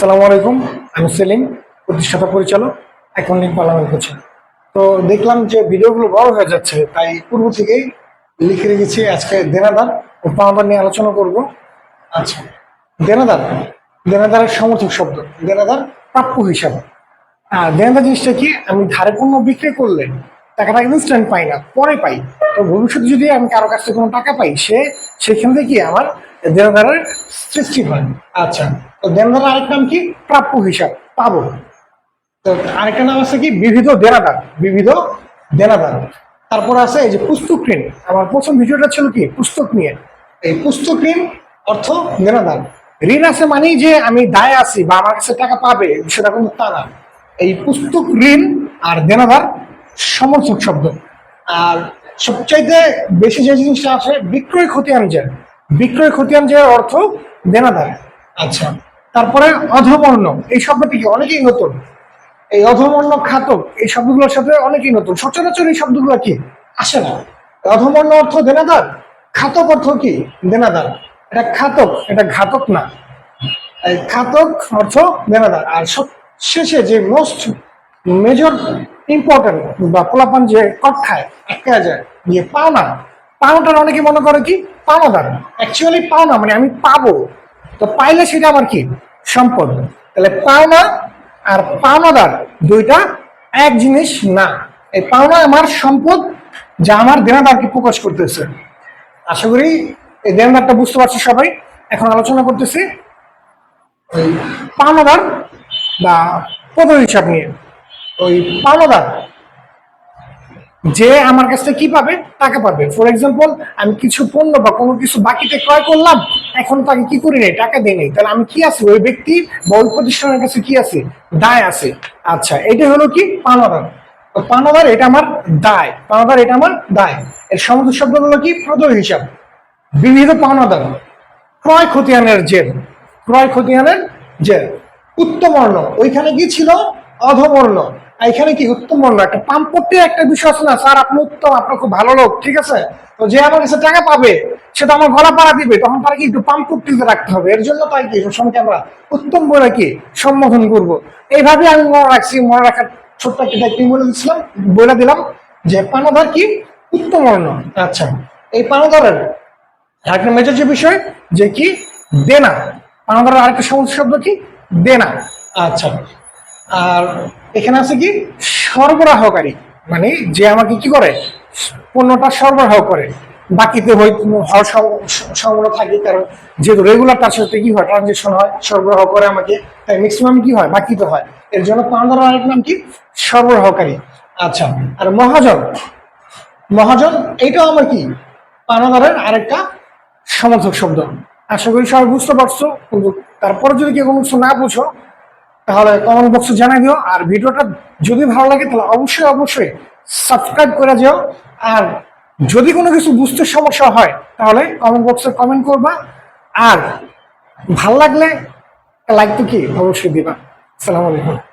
আসসালামু আলাইকুম, আমি সেলিম, প্রতিষ্ঠাতা পরিচালক এখন অ্যাকাউন্টিং পার্লামেন্ট কোচিং। তো দেখলাম যে ভিডিওগুলো বড় হয়ে যাচ্ছে, তাই পূর্ব থেকেই লিখে রেখেছি আজকে দেনাদার ও পাওনাদার নিয়ে আলোচনা করব। আচ্ছা দেনাদার, দেনাদারের সমর্থক শব্দ, দেনাদার প্রাপ্য হিসাব। আর দেনাদার জিনিসটা কি, আমি ধারে পণ্য বিক্রি করলে টাকাটা ইনস্ট্যান্ট পাই না, পরে পাই। তো ভবিষ্যতে যদি আমি কারও কাছ থেকে কোনো টাকা পাই, সে সেখান থেকে আমার দেনাদারের সৃষ্টি হয়। আচ্ছা তো দেনাদার আরেক নাম কি? প্রাপ্য হিসাব, পাবো। তো আরেকটা নাম আছে কি? বিবিধ দেনাদার বিবিধ দেনাদার। তারপর আছে এই যে পুস্তক ঋণ। আমার প্রথম ভিডিওটা ছিল কি? পুস্তক নিয়ে। এই পুস্তক ঋণ অর্থ দেনাদার। ঋণ আছে মানেই যে আমি দায় আছি বা আমার কাছে টাকা পাবে, সেটা কোনো তা না এই পুস্তক ঋণ আর দেনাদার সমর্থক শব্দ। আর সবচাইতে বেশি যে জিনিসটা আছে বিক্রয় খতিয়ান যে বিক্রয় খতিয়ান যে অর্থ দেনাদার। আচ্ছা। তারপরে অধবর্ণ এই শব্দটি কি অনেকেই নতুন? এই অধমর্ণ খাতক এই শব্দগুলোর সাথে অনেকেই নতুন। সচরাচর এই শব্দগুলো কি? আসে না। অধমর্ণ অর্থ দেনাদার খাতক অর্থ কি? দেনাদার। এটা খাতক এটা ঘাতক না। এই খাতক অর্থ দেনাদার। আর সব শেষে যে মোস্ট মেজর ইম্পর্টেন্ট বা পোলাপান যে কট খায় আটকা যায় যে পাওনা পাওনাটার অনেকে মনে করে কি? পাওনাদার অ্যাকচুয়ালি পাওনা মানে আমি পাবো। তো পাইলে সেটা আমার কি? সম্পদ। তাহলে পাওনা আর পাওনাদার দুইটা এক জিনিস না। এই পাওনা আমার সম্পদ যা আমার দেনাদারকে প্রকাশ করতেছে। আশা করি এই দেনাদারটা বুঝতে পারছি সবাই। এখন আলোচনা করতেছি ওই পাওনাদার বা পদ হিসাব নিয়ে। ওই পাওনাদার যে আমার কাছ থেকে কি পাবে টাকা পাবে। ফর এক্সাম্পল আমি কিছু পণ্য বা কোনো কিছু বাকিতে ক্রয় করলাম, এখন তাকে কি করি নাই, টাকা দিই নাই। তাহলে আমি কি আছি? ওই ব্যক্তি বা ওই প্রতিষ্ঠানের কাছে কি আছে? দায় আছে। আচ্ছা এটা হলো কি? পাওনাদার তো পাওনাদার এটা আমার দায়। পাওনাদার এটা আমার দায়। এর সমুদ্র শব্দ হলো কি? প্রদয় হিসাব। বিবিধ পাওনাদার ক্রয় খতিয়ানের জেল ক্রয় খতিয়ানের জের। উত্তমর্ণ। ওইখানে কি ছিল? অধবর্ণ এখানে কি উত্তম উত্তমর্ণ একটা পাম্পট্টি একটা বিষয় আছে না? স্যার, আপনি উত্তম, আপনার খুব ভালো লোক, ঠিক আছে? তো যে আমার কাছে টাকা পাবে, সে তো আমার গলা পাড়া দিবে, তখন তার কি একটু পাম্পট্টিতে রাখতে হবে? এর জন্য তাই কি সবসময় আমরা উত্তম বলে কি সম্বোধন করব? এইভাবে আমি মনে রাখছি, মনে রাখার ছোট্ট একটা দায়িত্ব বলে দিচ্ছিলাম বলে দিলাম যে পানাদার কি উত্তমর্ণ আচ্ছা এই পানাদারের আরেকটা মেজর যে বিষয়, যে কি? দেনা। পানাদারের আরেকটা সমস্ত শব্দ কি? দেনা। আচ্ছা আর এখানে আছে কি? সরবরাহকারী। মানে যে আমাকে কি করে? পণ্যটা সরবরাহ করে। বাকিতে হওয়ার থাকে, কারণ যেহেতু রেগুলার তার সাথে কি হয়? ট্রানজেকশন হয়, সরবরাহ করে আমাকে, তাই ম্যাক্সিমাম কি হয়? বাকিতে হয়। এর জন্য পানাদারের আরেক নাম কি? সরবরাহকারী। আচ্ছা আর মহাজন? মহাজন এটাও আমার কি? পানাদারের আরেকটা সমর্থক শব্দ। আশা করি সবাই বুঝতে পারছ, কিন্তু তারপরে যদি কেউ কোনো কিছু না বুঝো তাহলে কমেন্ট বক্সে দিও। আর ভিডিওটা যদি ভালো লাগে, তাহলে অবশ্যই অবশ্যই সাবস্ক্রাইব করে যেও আর যদি কোনো কিছু বুঝতে সমস্যা হয়, তাহলে কমেন্ট বক্সে কমেন্ট করবা। আর ভালো লাগলে লাইক তো কি? অবশ্যই দিবা। আসসালামু আলাইকুম।